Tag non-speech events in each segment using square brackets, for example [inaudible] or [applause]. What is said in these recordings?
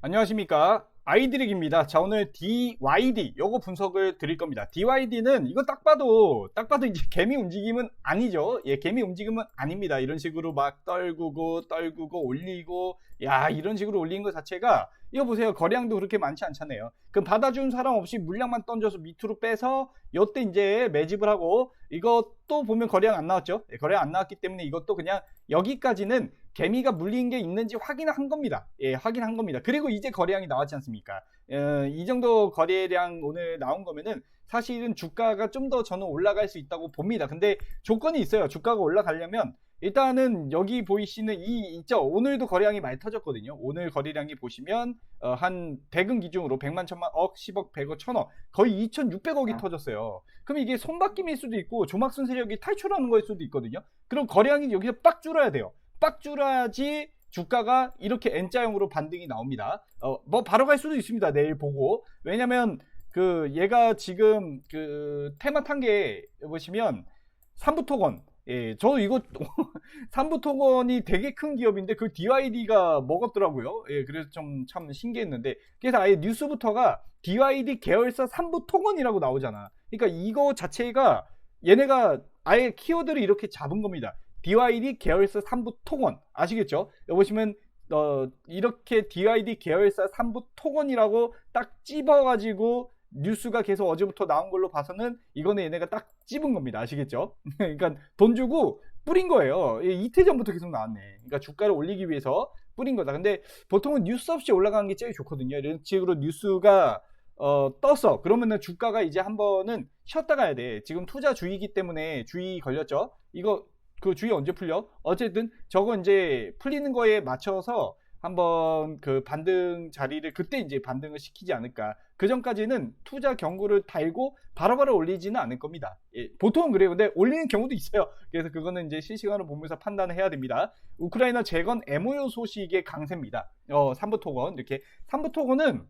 안녕하십니까? 아이드릭입니다. 자 오늘 DYD 요거 분석을 드릴 겁니다. DYD는 이거 딱 봐도 딱 봐도 이제 개미 움직임은 아니죠. 예 개미 움직임은 아닙니다. 이런 식으로 막 떨구고 떨구고 올리고 야 이런 식으로 올리는 것 자체가 이거 보세요. 거량도 그렇게 많지 않잖아요. 그럼 받아준 사람 없이 물량만 던져서 밑으로 빼서 요때 이제 매집을 하고 이것도 보면 거량 안 나왔죠? 예, 거량 안 나왔기 때문에 이것도 그냥 여기까지는 개미가 물린 게 있는지 확인한 겁니다. 예, 확인한 겁니다. 그리고 이제 거래량이 나왔지 않습니까? 어, 이 정도 거래량 오늘 나온 거면은 사실은 주가가 좀 더 저는 올라갈 수 있다고 봅니다. 근데 조건이 있어요. 주가가 올라가려면 일단은 여기 보이시는 이 있죠. 오늘도 거래량이 많이 터졌거든요. 오늘 거래량이 보시면 어, 한 대금 기준으로 100만, 1000만, 억, 10억, 100억, 1000억 거의 2,600억이 터졌어요. 그럼 이게 손바뀜일 수도 있고 조막순 세력이 탈출하는 거일 수도 있거든요. 그럼 거래량이 여기서 빡 줄어야 돼요. 빡 줄어야지 주가가 이렇게 N자형으로 반등이 나옵니다. 어, 뭐 바로 갈 수도 있습니다. 내일 보고. 왜냐면 그 얘가 지금 그 테마 탄게 보시면 삼부토건 예, 저 이거 [laughs] 삼부토건이 되게 큰 기업인데 그 DYD가 먹었더라고요. 예, 그래서 좀 참 신기했는데 그래서 아예 뉴스부터가 DYD 계열사 삼부토건이라고 나오잖아. 그러니까 이거 자체가 얘네가 아예 키워드를 이렇게 잡은 겁니다. DYD 계열사 3부 통원 아시겠죠? 여기 보시면 어, 이렇게 DYD 계열사 3부 통원이라고 딱 찝어가지고 뉴스가 계속 어제부터 나온 걸로 봐서는 이거는 얘네가 딱 찝은 겁니다. 아시겠죠? [laughs] 그러니까 돈 주고 뿌린 거예요. 이틀 전부터 계속 나왔네. 그러니까 주가를 올리기 위해서 뿌린 거다. 근데 보통은 뉴스 없이 올라가는 게 제일 좋거든요. 이런 식으로 뉴스가 어, 떴어. 그러면은 주가가 이제 한 번은 쉬었다 가야 돼. 지금 투자 주의기 때문에 주의 걸렸죠. 이거 그 주의 언제 풀려? 어쨌든 저거 이제 풀리는 거에 맞춰서 한번 그 반등 자리를 그때 이제 반등을 시키지 않을까. 그 전까지는 투자 경고를 달고 바로바로 올리지는 않을 겁니다. 예, 보통은 그래요. 근데 올리는 경우도 있어요. 그래서 그거는 이제 실시간으로 보면서 판단을 해야 됩니다. 우크라이나 재건 MOU 소식의 강세입니다. 어, 삼부토건 이렇게 삼부토건은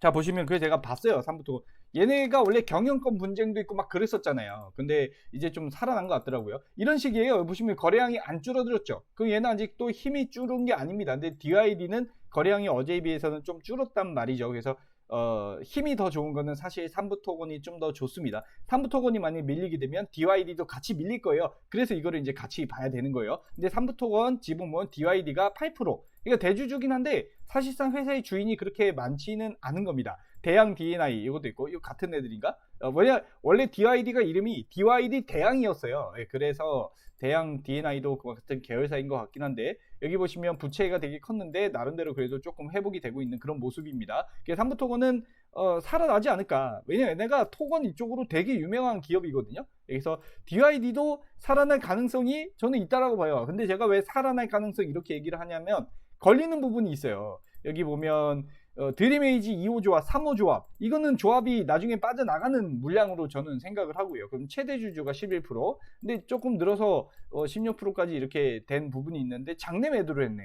자 보시면 그래 제가 봤어요 삼부토건 얘네가 원래 경영권 분쟁도 있고 막 그랬었잖아요. 근데 이제 좀 살아난 것 같더라고요. 이런 식이에요. 보시면 거래량이 안 줄어들었죠. 그 얘는 아직도 힘이 줄은 게 아닙니다. 근데 DID는 거래량이 어제에 비해서는 좀 줄었단 말이죠. 그래서 어, 힘이 더 좋은 거는 사실 3부 토건이 좀 더 좋습니다. 3부 토건이 많이 밀리게 되면 DYD도 같이 밀릴 거예요. 그래서 이거를 이제 같이 봐야 되는 거예요. 근데 3부 토건 지분은 DYD가 8%. 그러니까 대주주긴 한데 사실상 회사의 주인이 그렇게 많지는 않은 겁니다. 대양 DNI 이것도 있고 이거 같은 애들인가? 어, 뭐냐 원래 DYD가 이름이 DYD 대양이었어요. 예, 그래서 대양 DNI도 그 같은 계열사인 것 같긴 한데 여기 보시면 부채가 되게 컸는데 나름대로 그래도 조금 회복이 되고 있는 그런 모습입니다. 그래서 삼부 토건은 어, 살아나지 않을까. 왜냐면 얘네가 토건 이쪽으로 되게 유명한 기업이거든요. 여기서 DYD도 살아날 가능성이 저는 있다라고 봐요. 근데 제가 왜 살아날 가능성 이렇게 얘기를 하냐면 걸리는 부분이 있어요. 여기 보면 어, 드림에이지 2호 조합, 3호 조합 이거는 조합이 나중에 빠져나가는 물량으로 저는 생각을 하고요. 그럼 최대 주주가 11% 근데 조금 늘어서 어, 16%까지 이렇게 된 부분이 있는데 장내 매도를 했네.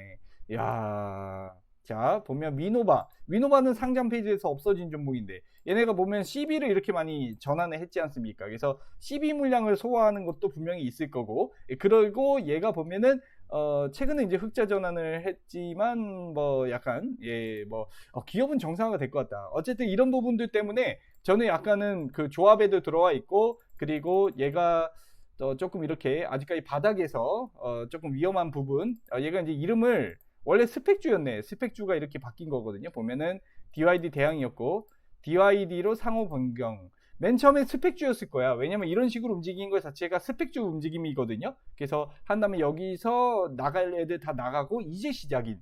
야. 자, 보면 미노바. 미노바는 상장 페이지에서 없어진 종목인데 얘네가 보면 CB를 이렇게 많이 전환을 했지 않습니까? 그래서 CB 물량을 소화하는 것도 분명히 있을 거고 그리고 얘가 보면은 어, 최근에 이제 흑자 전환을 했지만, 뭐, 약간, 예, 뭐, 어, 기업은 정상화가 될 것 같다. 어쨌든 이런 부분들 때문에 저는 약간은 그 조합에도 들어와 있고, 그리고 얘가 어, 조금 이렇게 아직까지 바닥에서 어, 조금 위험한 부분, 어, 얘가 이제 이름을 원래 스펙주였네. 스펙주가 이렇게 바뀐 거거든요. 보면은 DYD 대항이었고, DYD로 상호 변경. 맨 처음에 스펙주였을 거야. 왜냐면 이런 식으로 움직이는 것 자체가 스펙주 움직임이거든요. 그래서 한 다음에 여기서 나갈 애들 다 나가고 이제 시작인.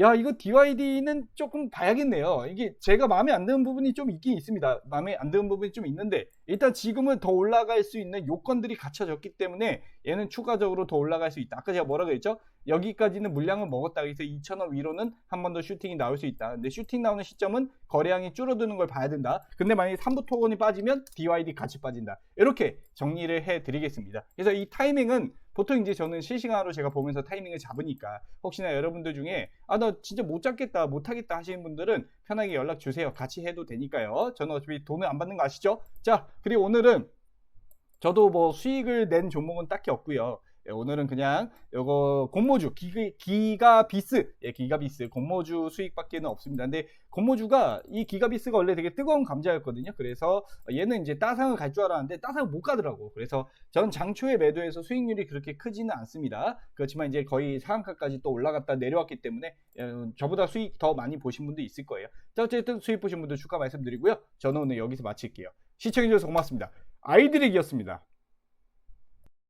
야 이거 DYD는 조금 봐야겠네요. 이게 제가 마음에 안 드는 부분이 좀 있긴 있습니다. 마음에 안 드는 부분이 좀 있는데 일단 지금은 더 올라갈 수 있는 요건들이 갖춰졌기 때문에 얘는 추가적으로 더 올라갈 수 있다. 아까 제가 뭐라고 했죠? 여기까지는 물량을 먹었다. 그래서 2,000원 위로는 한 번 더 슈팅이 나올 수 있다. 근데 슈팅 나오는 시점은 거래량이 줄어드는 걸 봐야 된다. 근데 만약에 3부 토건이 빠지면 DYD 같이 빠진다. 이렇게 정리를 해 드리겠습니다. 그래서 이 타이밍은 보통 이제 저는 실시간으로 제가 보면서 타이밍을 잡으니까 혹시나 여러분들 중에 아 나 진짜 못 잡겠다 못 하겠다 하시는 분들은 편하게 연락 주세요. 같이 해도 되니까요. 저는 어차피 돈을 안 받는 거 아시죠? 자 그리고 오늘은 저도 뭐 수익을 낸 종목은 딱히 없고요 예, 오늘은 그냥 요거 공모주 기, 가 비스 예, 기가비스 공모주 수익밖에는 없습니다. 근데 공모주가 이 기가비스가 원래 되게 뜨거운 감자였거든요. 그래서 얘는 이제 따상을 갈 줄 알았는데 따상을 못 가더라고. 그래서 전 장초에 매도해서 수익률이 그렇게 크지는 않습니다. 그렇지만 이제 거의 상한가까지 또 올라갔다 내려왔기 때문에 예, 저보다 수익 더 많이 보신 분도 있을 거예요. 자, 어쨌든 수익 보신 분들 축하 말씀드리고요. 저는 오늘 여기서 마칠게요. 시청해주셔서 고맙습니다. 아이드릭이었습니다.